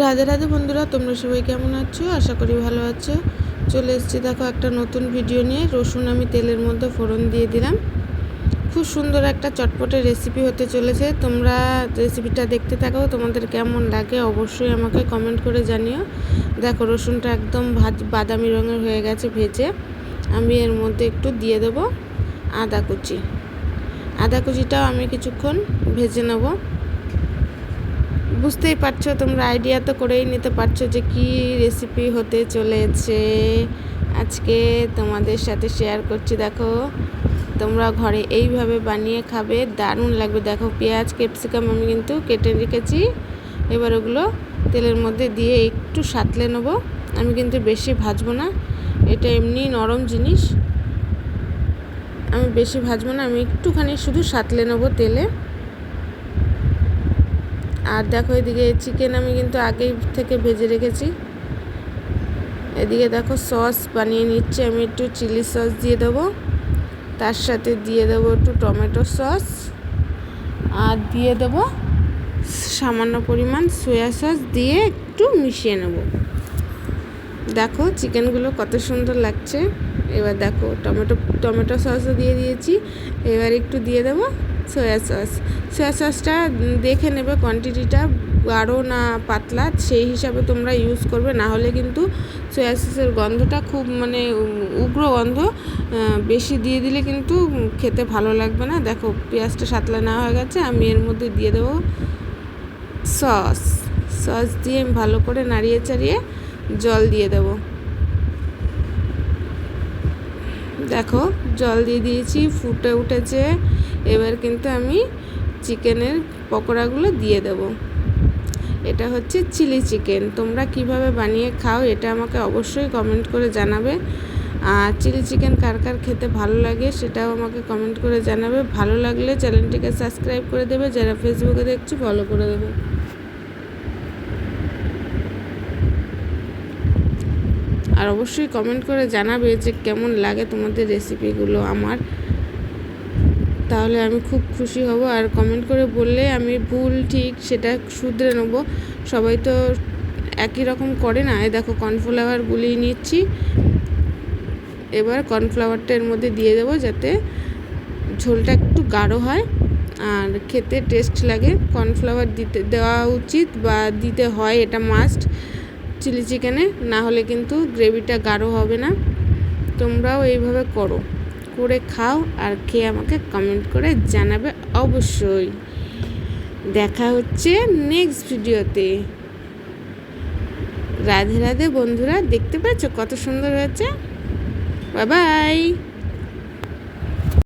রাধে রাধে বন্ধুরা, তোমরা সবাই কেমন আছো? আশা করি ভালো আছো। চলে এসেছি, দেখো, একটা নতুন ভিডিও নিয়ে। রসুন আমি তেলের মধ্যে ফোড়ন দিয়ে দিলাম। খুব সুন্দর একটা চটপটে রেসিপি হতে চলেছে। তোমরা রেসিপিটা দেখতে থাকো, তোমাদের কেমন লাগে অবশ্যই আমাকে কমেন্ট করে জানিও। দেখো, রসুনটা একদম ভাজ, বাদামি রঙের হয়ে গেছে, ভেজে। আমি এর মধ্যে একটু দিয়ে দেবো আদা কুচি। আদা কুচিটাও আমি কিছুক্ষণ ভেজে নেব। বুঝতেই পারছ, তোমরা আইডিয়া তো করেই নিতে পারছ যে কি রেসিপি হতে চলেছে। আজকে তোমাদের সাথে শেয়ার করছি, দেখো। তোমরা ঘরে এইভাবে বানিয়ে খাবে, দারুণ লাগবে। দেখো, পেঁয়াজ ক্যাপসিকাম আমি কিন্তু কেটে রেখেছি। এবার ওগুলো তেলের মধ্যে দিয়ে একটু সাতলে নেব। আমি কিন্তু বেশি ভাজবো না, এটা এমনি নরম জিনিস। আমি বেশি ভাজবো না, আমি একটুখানি শুধু সাতলে নেব তেলে। আর দেখো এদিকে চিকেন আমি কিন্তু আগেই থেকে ভেজে রেখেছি। এদিকে দেখো সস বানিয়ে নিচ্ছে, আমি একটু চিলি সস দিয়ে দেবো। তার সাথে দিয়ে দেবো একটু টমেটো সস আর দিয়ে দেবো সামান্য পরিমাণ সয়া সস দিয়ে একটু মিশিয়ে নেব। দেখো চিকেনগুলো কত সুন্দর লাগছে। এবার দেখো টমেটো টমেটো সসও দিয়ে দিয়েছি। এবার একটু দিয়ে দেবো। সয়া সস সয়া সসটা দেখে নেবে কোয়ান্টিটিটা গাঢ় না পাতলা, সেই হিসাবে তোমরা ইউজ করবে। না হলে কিন্তু সয়া সসের গন্ধটা খুব মানে উগ্র গন্ধ বেশি দিয়ে দিলে কিন্তু খেতে ভালো লাগবে না। দেখো, পেঁয়াজটা সাতলা না হয়ে গেছে, আমি এর মধ্যে দিয়ে দেবো সস সস দিয়ে আমি ভালো করে নাড়িয়ে চাড়িয়ে জল দিয়ে দেবো। দেখো, জল দিয়ে দিয়েছি, ফুটে উঠেছে। এবার কিন্তু আমি চিকেনের পকোড়াগুলো দিয়ে দেব। এটা হচ্ছে চিলি চিকেন। তোমরা কীভাবে বানিয়ে খাও এটা আমাকে অবশ্যই কমেন্ট করে জানাবে। আর চিলি চিকেন কার কার খেতে ভালো লাগে সেটাও আমাকে কমেন্ট করে জানাবে। ভালো লাগলে চ্যানেলটিকে সাবস্ক্রাইব করে দেবে, যারা ফেসবুকে দেখছি ফলো করে দেবে। আর অবশ্যই কমেন্ট করে জানাবে যে কেমন লাগে তোমাদের রেসিপিগুলো আমার। তাহলে আমি খুব খুশি হব। আর কমেন্ট করে বললে আমি ভুল ঠিক সেটা শুধরে নেব। সবাই তো একই রকম করে না। এই দেখো কর্নফ্লাওয়ার গুলিয়ে নিচ্ছি। এবার কর্নফ্লাওয়ারটা এর মধ্যে দিয়ে দেবো যাতে ঝোলটা একটু গাঢ় হয়। আর খেতে টেস্ট লাগে। কর্নফ্লাওয়ার দিতে দেওয়া উচিত বা দিতে হয় এটা মাস্ট চিলি চিকেনে, না হলে কিন্তু গ্রেভিটা গাঢ় হবে না। তোমরাও এইভাবে করো। করে খাও আর খেয়ে আমাকে কমেন্ট করে জানাবে অবশ্যই। দেখা হচ্ছে নেক্সট ভিডিওতে রাধে রাধে বন্ধুরা, দেখতে পাচ্ছ কত সুন্দর হয়েছে? Bye bye